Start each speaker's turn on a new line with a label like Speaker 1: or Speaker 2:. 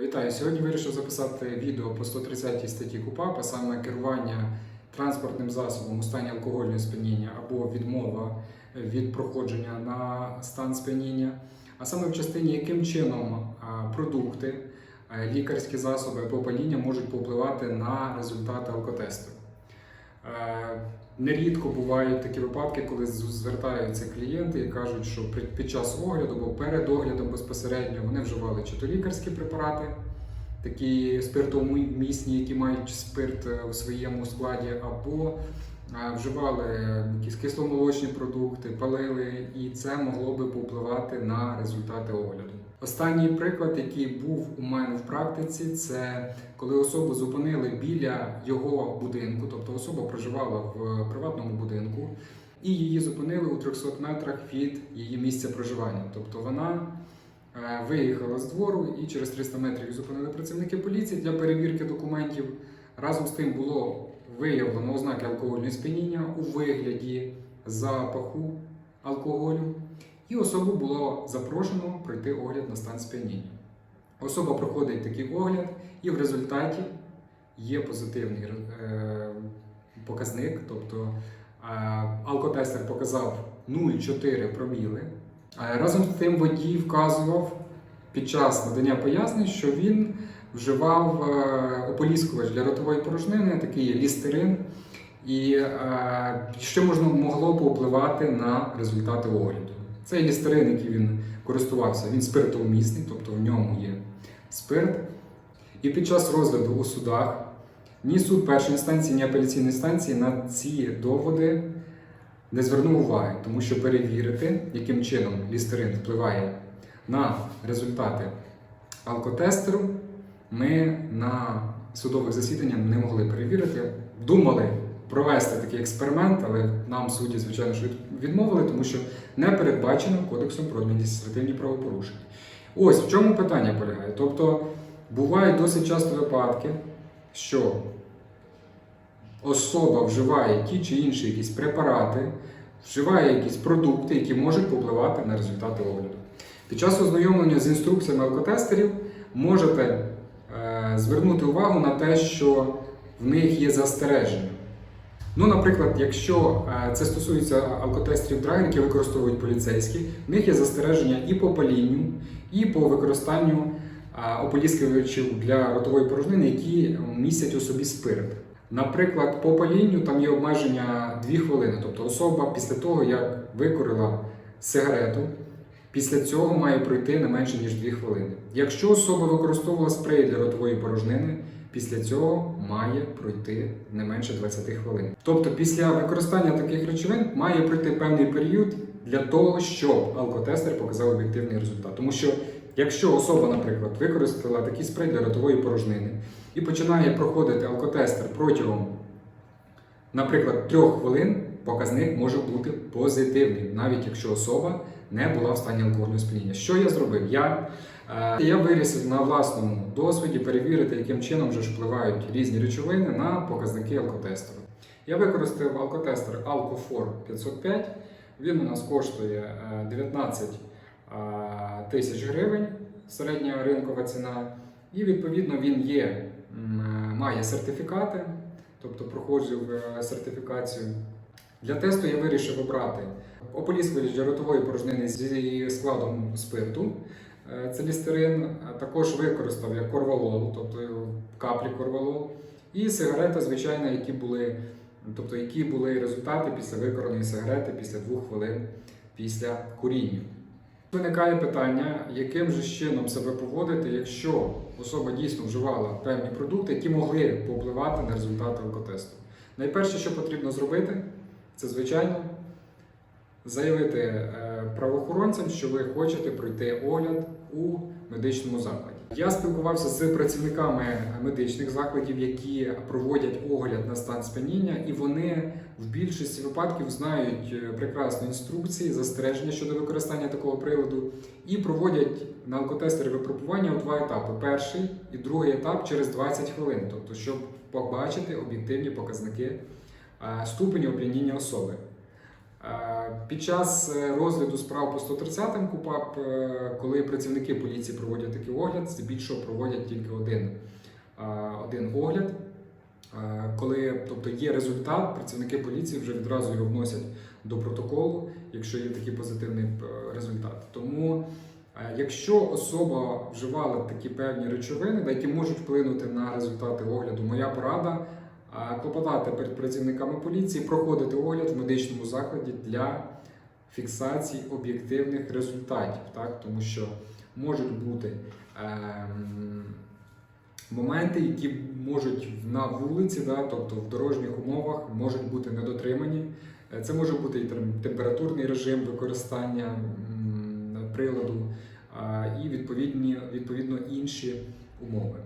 Speaker 1: Вітаю! Сьогодні вирішив записати відео по 130 статті КУПАП, а саме керування транспортним засобом у стані алкогольного сп'яніння або відмова від проходження на стан сп'яніння, а саме в частині, яким чином продукти, лікарські засоби або паління можуть повпливати на результати алкотесту. Е, Нерідко бувають такі випадки, коли звертаються клієнти і кажуть, що під час огляду або перед оглядом безпосередньо вони вживали чи то лікарські препарати, такі спиртомісні, які мають спирт е, у своєму складі, або е, вживали якісь кисломолочні продукти, палили, і це могло би повпливати на результати огляду. Останній приклад, який був у мене в практиці, це коли особу зупинили біля його будинку, тобто особа проживала в приватному будинку, і її зупинили у 300 метрах від її місця проживання. Тобто вона е, виїхала з двору і через 300 метрів зупинили працівники поліції для перевірки документів. Разом з тим було виявлено ознаки алкогольного сп'яніння у вигляді запаху алкоголю, і особу було запрошено пройти огляд на стан сп'яніння. Особа проходить такий огляд, і в результаті є позитивний е, показник, тобто е, алкотестер показав 0,4 проміли. Е, Разом з тим водій вказував під час надання пояснень, що він вживав е, ополіскувач для ротової порожнини, такий лістерин, і е, що можна могло повпливати на результати огляду. Цей лістерин, який він користувався, він спиртовмісний, тобто в ньому є спирт. І під час розгляду у судах ні суд першої інстанції, ні апеляційної інстанції на ці доводи не звернув уваги, тому що перевірити, яким чином лістерин впливає на результати алкотестеру, ми на судових засіданнях не могли перевірити. Думали провести такий експеримент, але нам судді, звичайно, від- відмовили, тому що не передбачено кодексом про адміністративні правопорушення. Ось в чому питання полягає. Тобто бувають досить часто випадки, що особа вживає ті чи інші якісь препарати, вживає якісь продукти, які можуть попливати на результати огляду. Під час ознайомлення з інструкціями алкотестерів можете е, звернути увагу на те, що в них є застереження. Ну, наприклад, якщо е, це стосується алкотестерів драйв, які використовують поліцейські, в них є застереження і по палінню, і по використанню е, ополіскувачів для ротової порожнини, які містять у собі спирт. Наприклад, по палінню там є обмеження 2 хвилини. Тобто особа після того, як викорила сигарету, після цього має пройти не менше ніж 2 хвилини. Якщо особа використовувала спрей для ротової порожнини, після цього має пройти не менше 20 хвилин. Тобто, після використання таких речовин має пройти певний період для того, щоб алкотестер показав об'єктивний результат. Тому що якщо особа, наприклад, використала такий спрей для ротової порожнини і починає проходити алкотестер протягом, наприклад, трьох хвилин, показник може бути позитивним, навіть якщо особа не була в стані алкогольного сп'яніння. Що я зробив? Я, е, я вирішив на власному досвіді перевірити, яким чином же ж впливають різні речовини на показники алкотестеру. Я використав алкотестер Alcofor 505. Він у нас коштує е, 19 е, тисяч гривень, середня ринкова ціна. І відповідно він є, е, має сертифікати, тобто проходжу е, сертифікацію. Для тесту я вирішив обрати ополіскувач ротової порожнини зі складом спирту. Е, Це лістерин, також використав як корвалол, тобто каплі корвалол, і сигарета, звичайно, які були, тобто які були результати після викораної сигарети після двох хвилин після куріння. Виникає питання, яким же чином себе поводити, якщо особа дійсно вживала певні продукти, які могли повпливати на результати алкотесту. Найперше, що потрібно зробити, це звичайно заявити е, правоохоронцям, що ви хочете пройти огляд у медичному закладі. Я спілкувався з працівниками медичних закладів, які проводять огляд на стан сп'яніння, і вони в більшості випадків знають е, прекрасно інструкції, застереження щодо використання такого приладу, і проводять на алкотестері випробування у два етапи: перший і другий етап через 20 хвилин, тобто, щоб побачити об'єктивні показники ступені оп'яніння особи. Під час е, розгляду справ по 130 КУПАП, е, коли працівники поліції проводять такий огляд, здебільшого проводять тільки один, один огляд. Коли тобто є результат, працівники поліції вже відразу його вносять до протоколу, якщо є такий позитивний е, результат. Тому, якщо особа вживала такі певні речовини, які можуть вплинути на результати огляду, моя порада клопотати перед працівниками поліції, проходити огляд в медичному закладі для фіксації об'єктивних результатів, так? тому що можуть бути. ем, моменти, які можуть на вулиці, да, тобто в дорожніх умовах, можуть бути недотримані. Е, Це може бути і температурний режим використання приладу, і відповідні, відповідно інші умови.